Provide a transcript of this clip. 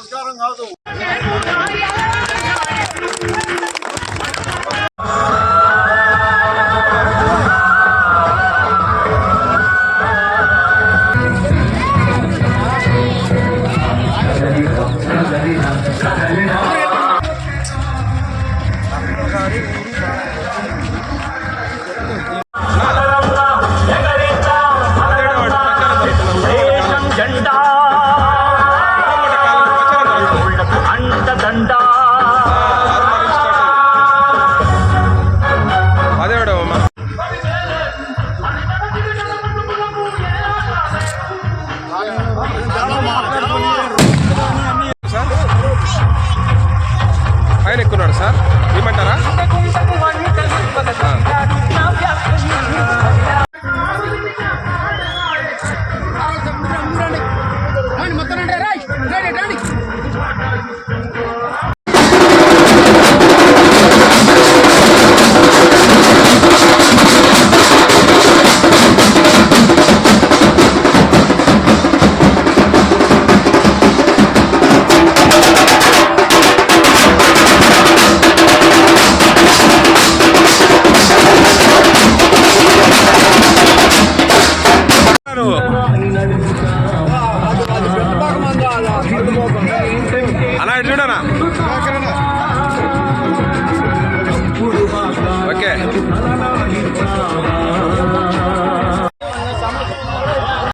సంస్కారం కాదు. దేశం 加油！加油！ಹಿಡ್ಸೋಣ